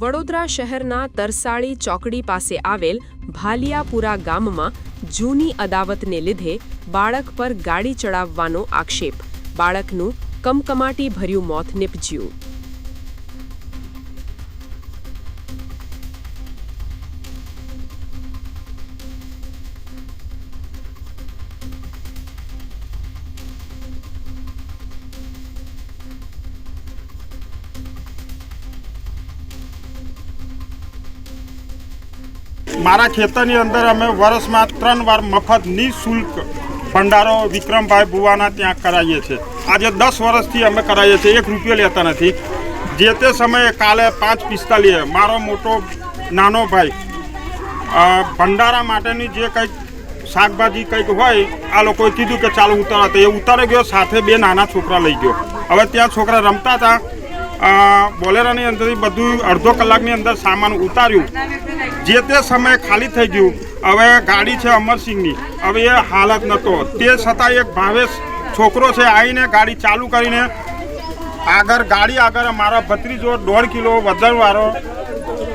વડોદરા શહેરના તરસાળી ચોકડી પાસે આવેલ ભાલિયાપુરા ગામમાં જૂની અદાવતને લીધે બાળક પર ગાડી ચડાવવાનો આક્ષેપ. બાળકનું કમકમાટી ભર્યું મોત નીપજ્યું. મારા ખેતરની અંદર અમે વર્ષમાં ત્રણ વાર મફત નિઃશુલ્ક ભંડારો વિક્રમભાઈ બુવાના ત્યાં કરાવીએ છીએ. આજે દસ વર્ષથી અમે કરાવીએ છીએ. એક રૂપિયો લેતા નથી. જે તે સમયે કાલે પાંચ પિસ્તાલીએ મારો મોટો નાનો ભાઈ ભંડારા માટેની જે કંઈક શાકભાજી કંઈક હોય, આ લોકોએ કીધું કે ચાલો ઉતારો. તો એ ઉતારી ગયો, સાથે બે નાના છોકરા લઈ ગયો. હવે ત્યાં છોકરા રમતા હતા. બોલેરાની અંદરથી બધું અડધો કલાકની અંદર સામાન ઉતાર્યું. જે તે સમયે ખાલી થઈ ગયું. હવે ગાડી છે અમરસિંહની. હવે એ હાલત નહોતો તે છતાં એક ભાવેશ છોકરો છે આવીને ગાડી ચાલુ કરીને આગળ ગાડી આગળ મારા ભત્રીજો દોઢ કિલો વજનવાળો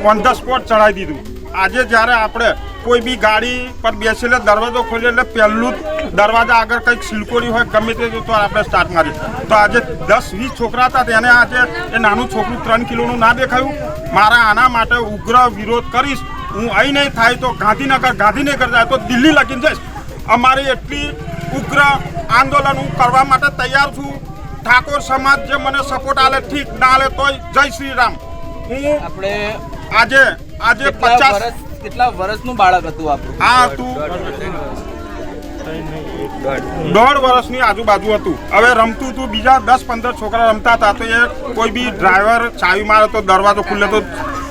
ઓન ધ સ્પોટ ચડાવી દીધું. આજે જ્યારે આપણે કોઈ બી ગાડી પર બેસીને દરવાજો ખોલીએ એટલે પહેલું દરવાજા આગળ કંઈક સિલકોડી હોય, ગમે તે તો આપણે સ્ટાર્ટ મારી તો આજે દસ વીસ છોકરા હતા, તેને આજે એ નાનું છોકરું ત્રણ કિલોનું ના દેખાયું. મારા આના માટે ઉગ્ર વિરોધ કરીશ. હું અહીં નહીં થાય તો ગાંધીનગર ગાંધીનગર જાય તો દિલ્હી લગીને જઈશ. અમારી એટલી ઉગ્ર આંદોલન હું કરવા માટે તૈયાર છું. ઠાકોર સમાજ જે મને સપોર્ટ આલે ઠીક ના આલે તોય જય શ્રી રામ. હું આપણે આજે આજે પચાસ કેટલા વર્ષનું બાળક હતું આપણું? હા હતું દોઢ વર્ષની આજુબાજુ હતું. હવે રમતું હતું બીજા દસ પંદર છોકરા રમતા હતા તો એ કોઈ બી ડ્રાઈવર ચાવી મારે તો દરવાજો ખુલ્લે તો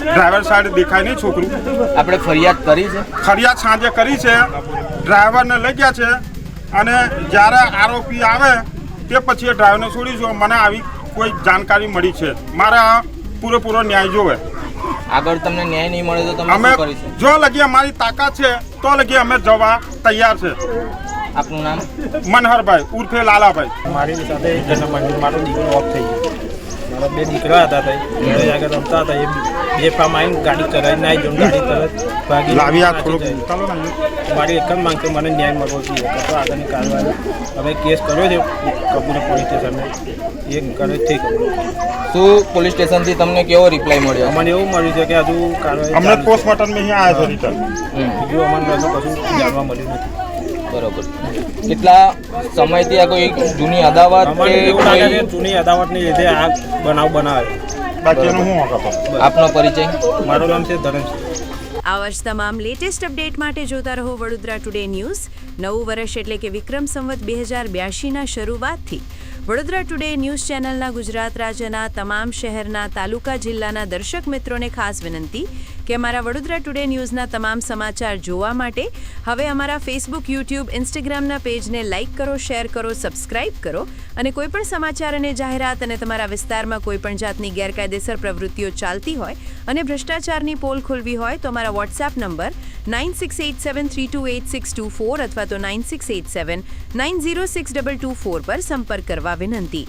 ડ્રાઈવર સાઈડ દેખાય નહીં છોકરું. આપણે ફરિયાદ કરી છે? ફરિયાદ સાંજે કરી છે. ડ્રાઈવરને લઈ ગયા છે અને જ્યારે આરોપી આવે તે પછી એ ડ્રાઈવરને છોડીશું મને આવી કોઈ જાણકારી મળી છે. મારા પૂરેપૂરો ન્યાય જોવે. આગળ તમને ન્યાય નહીં મળે તો તમે અમે શું કરીશું? જો લગી અમારી તાકાત છે તો લગી અમે જવા તૈયાર છે. આપનું નામ? મનહરભાઈ ઉર્ફે લાલાભાઈ. મારી સાથે જન્મ મંદિર મારો દીકરો ઓફ થઈ ગયો. મારા બે નીકળ્યા હતા તઈ. ઘરે આગળ રમતા હતા એ બે પામ આવીને ગાડી ચલાવીને આવી જઈને ગાડી તરત ભાગી લાવી આ થોડુંક. ને મારી એક જ માંગ કે મને ન્યાય મળવો જોઈએ. તો આગળની કાર્યવાહી. અમે કેસ કર્યો છે કપૂર પોલીસ સ્ટેશને એ કરે ઠીક શું પોલીસ સ્ટેશનથી તમને કેવો રિપ્લાય મળ્યો? અમને એવું મળ્યું છે કે હજુ કાર્યવાહી અમને પોસ્ટમોર્ટમ અહીં આવ્યા છે રિટર્ન અમને કશું જાણવા મળ્યું નથી. બરોબર. કેટલા સમયથી આ કોઈ જૂની અદાવત કે કોઈ જૂની અદાવતની લીધે આ બનાવ બનાવે. આપનો પરિચય? મારું નામ છે ધરમ આવા જ તમામ લેટેસ્ટ અપડેટ માટે જોતા રહો વડોદરા ટુડે ન્યૂઝ નવું વર્ષ એટલે કે વિક્રમ સંવત બે હજાર બ્યાસીના શરૂઆતથી. વડોદરા ટુડે ન્યૂઝ ચેનલના ગુજરાત રાજ્યના તમામ શહેરના તાલુકા જિલ્લાના દર્શક મિત્રોને ખાસ વિનંતી કે અમારા વડોદરા ટુડે ન્યૂઝના તમામ સમાચાર જોવા માટે હવે અમારા ફેસબુક યુટ્યુબ ઇન્સ્ટાગ્રામના પેજને લાઇક કરો, શેર કરો, સબસ્ક્રાઇબ કરો અને કોઈપણ સમાચાર અને જાહેરાત અને તમારા વિસ્તારમાં કોઈપણ જાતની ગેરકાયદેસર પ્રવૃત્તિઓ ચાલતી હોય અને ભ્રષ્ટાચારની પોલ ખોલવી હોય તો અમારા WhatsApp number nine six eight seven three two eight six two four અથવા તો nine six eight seven nine zero six double two four પર સંપર્ક કરવા વિનંતી